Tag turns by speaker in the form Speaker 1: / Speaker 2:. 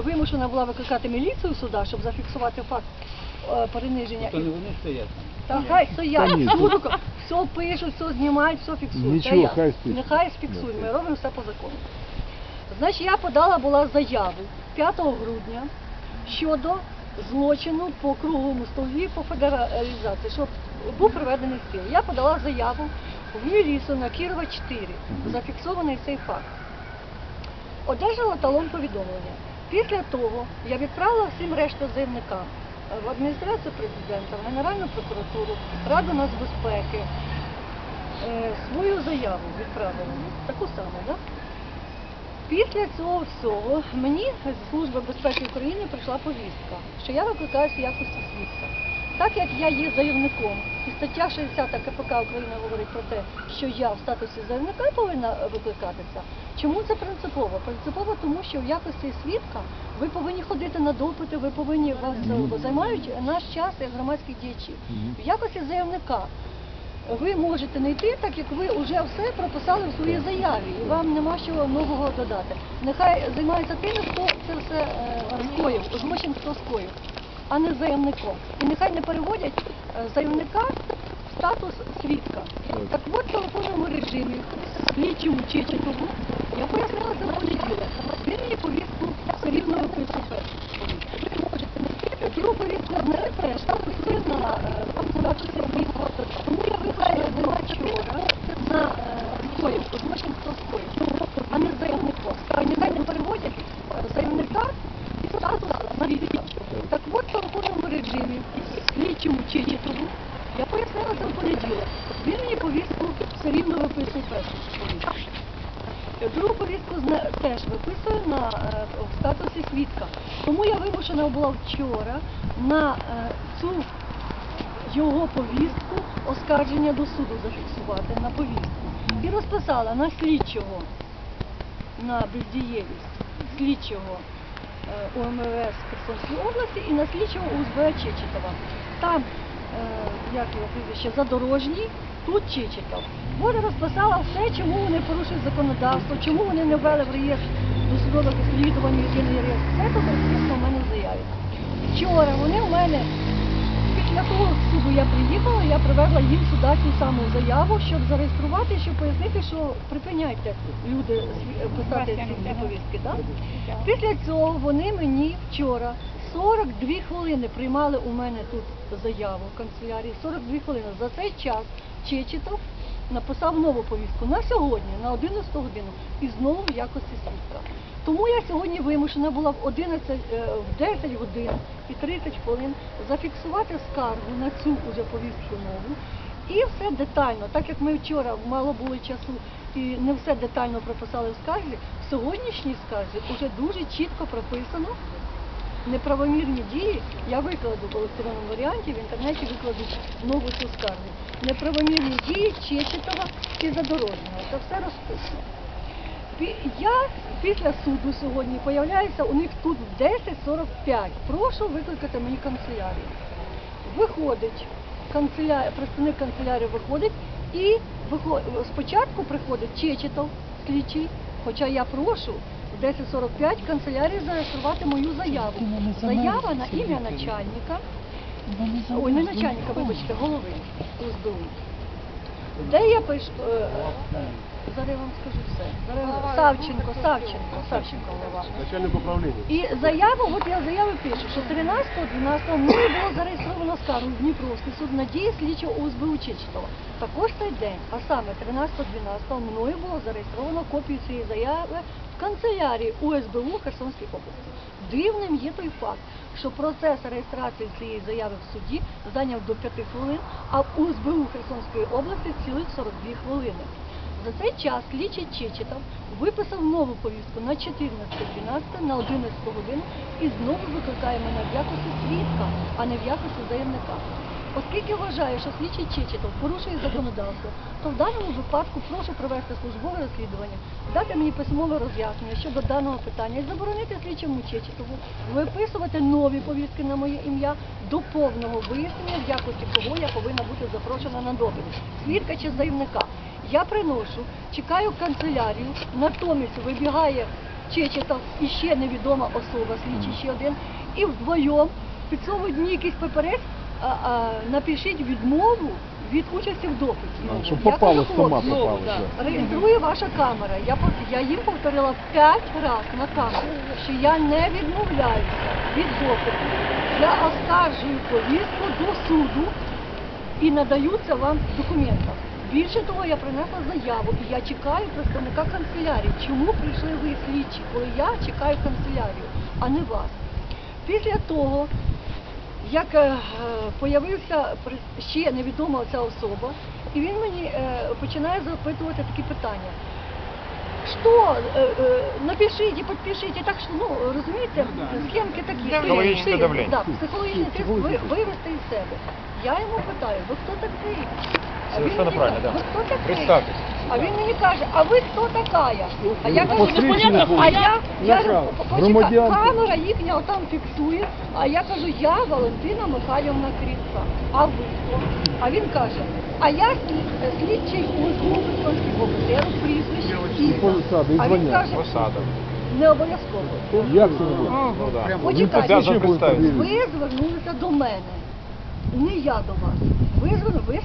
Speaker 1: вимушена була викликати міліцію сюди, щоб зафіксувати факт е, приниження.
Speaker 2: То не вони стоять там.
Speaker 1: Та хай стоять,
Speaker 3: Та ні,
Speaker 1: всюди, все пишуть, все знімають, все фіксують.
Speaker 3: Нічого,
Speaker 1: я.
Speaker 3: хай спишуть.
Speaker 1: Нехай фіксують, ми робимо все по закону. Значить, я подала була заяву 5 грудня щодо злочину по круглому столі по федералізації, щоб був приведений в сил. Я подала заяву в міліцію на Кірова 4, зафіксований цей факт. Одержала талон повідомлення. Після того я відправила всім решту заявникам е, в адміністрацію президента, в Генеральну прокуратуру, Раду нацбезпеки. е, Свою заяву відправила, таку саму, да? Після цього всього мені з Служби безпеки України прийшла повістка, що я викликаюся якості свідка. Так як я є заявником, і стаття 60 КПК України говорить про те, що я в статусі заявника повинна викликатися. Чому це принципово? Принципово тому, що в якості свідка ви повинні ходити на допити, ви повинні вас займають наш час як громадських діячів. В якості заявника ви можете не йти, так як ви вже все прописали в своїй заяві, і вам нема що нового додати. Нехай займаються тими, хто це все е, скоїв, злочин хто скоїв, а не заявником. І нехай не переводять е, заявника в статус свідка. Так от в телефонному режимі слідчому Чечетову я пояснила це понеділок. Він мені повістку все рівно виписує першу. Ви можете не встигнути, другу повістку не теж штаб на е, статусі свідка. Тому я викликала була вчора на е, скоїв, злочин хто скоїв, а не заявником. Та нехай не переводять е, заявника і статус на відповідь. Так от в телефонному режимі слідчому Чечетову я пояснила в понеділок. Він мені повістку все рівно виписує першу повістку. Другу повістку теж виписує на е, в статусі свідка. Тому я вимушена була вчора на е, цю його повістку оскарження до суду зафіксувати на повістку. І розписала на слідчого на бездієвість слідчого е, УМВС Херсонської області і на слідчого УСБ Чечетова. Там, е, як його прізвище, задорожній, тут Чечетов. Вона розписала все, чому вони порушують законодавство, чому вони не ввели в реєстр досудових розслідувань, єдиний реєстр. Все це розписано в мене в заяві. Вчора вони у мене Після того суду я приїхала, я привезла їм сюди цю саму заяву, щоб зареєструвати, щоб пояснити, що припиняйте люди писати ці повістки. Да? Після цього вони мені вчора 42 хвилини приймали у мене тут заяву в канцелярії. 42 хвилини. За цей час Чечетов написав нову повістку на сьогодні, на 11 годину, і знову в якості свідка. Тому я сьогодні вимушена була в 11, е, в 10 годин і 30 хвилин зафіксувати скаргу на цю уже повістку нову. І все детально, так як ми вчора мало було часу і не все детально прописали в скарзі, в сьогоднішній скарзі вже дуже чітко прописано неправомірні дії. Я викладу в електронному варіанті, в інтернеті викладу нову цю скаргу. Неправомірні дії Чечетова і Задорожнього. Це все розписано. Я після суду сьогодні появляюся у них тут в 10.45. Прошу викликати мені канцелярію. Виходить, канцеля... представник канцелярії виходить і вихо... спочатку приходить Чечетов, слідчий, хоча я прошу в 10.45 канцелярії зареєструвати мою заяву. Заява на ім'я начальника, ой, не начальника, вибачте, голови УСБУ. Де я пишу, е, зараз я вам скажу все. Зараз Савченко, Савченко, Савченко голова.
Speaker 3: Начальник управління.
Speaker 1: І заяву, от я в заяві пишу, що 13-12 мною було зареєстровано скаргу в Дніпровський суд на дії слідчого УСБУ Чечетова. Також той день, а саме 13-12 мною було зареєстровано копію цієї заяви канцелярії УСБУ Херсонської області. Дивним є той факт, що процес реєстрації цієї заяви в суді зайняв до 5 хвилин, а в УСБУ Херсонської області цілих 42 хвилини. За цей час слідчий Чечетов виписав нову повістку на 14.12 на 11 годину і знову викликає мене в якості свідка, а не в якості заявника. Оскільки вважаю, що слідчий Чечетов порушує законодавство, то в даному випадку прошу провести службове розслідування, дати мені письмове роз'яснення щодо даного питання і заборонити слідчому Чечетову виписувати нові повістки на моє ім'я до повного вияснення, в якості кого я повинна бути запрошена на допит, свідка чи заявника. Я приношу, чекаю канцелярію, натомість вибігає Чечетов і ще невідома особа, слідчий ще один, і вдвоєм підсовують мені якийсь папірець, а, а, напишіть відмову від участі в допиті.
Speaker 2: А, щоб
Speaker 1: Я
Speaker 2: попало,
Speaker 1: кажу,
Speaker 2: сама
Speaker 1: «Хлопці,
Speaker 2: попала,
Speaker 1: да,
Speaker 2: да.
Speaker 1: Реєструє ваша камера. Я, пов- я їм повторила п'ять разів на камеру, що я не відмовляюся від допиту. Я оскаржую повістку до суду і надаються вам документи. Більше того, я принесла заяву і я чекаю представника канцелярії. Чому прийшли ви слідчі, коли я чекаю канцелярію, а не вас? Після того, як е, появився при- ще невідома ця особа, і він мені е, починає запитувати такі питання. Що, е, напишіть і підпишіть, так що, ну, розумієте, схемки такі.
Speaker 3: Психологічне давлення.
Speaker 1: Да, психологічний тиск вивести із себе. Я йому питаю, ви хто такий? А він
Speaker 3: Совершенно
Speaker 1: мені
Speaker 3: правильно,
Speaker 1: каже,
Speaker 3: да. Представтесь.
Speaker 1: А він мені каже, а ви хто такая? А я кажу, непонятно,
Speaker 2: було.
Speaker 1: а я, я
Speaker 2: Яка?
Speaker 1: почекай, камера їхня отам фіксує, а я кажу, я Валентина Михайлівна Кріцка. А ви хто? А він каже, а я слід- слідчий УСУ Херсонський області, прізвище Інна.
Speaker 2: і
Speaker 1: А він каже,
Speaker 3: Посада.
Speaker 1: не обов'язково.
Speaker 2: Як це буде?
Speaker 3: Ну да.
Speaker 1: Почекайте,
Speaker 3: Обязан
Speaker 1: ви звернулися до мене, не я до вас. Ви звернули, ви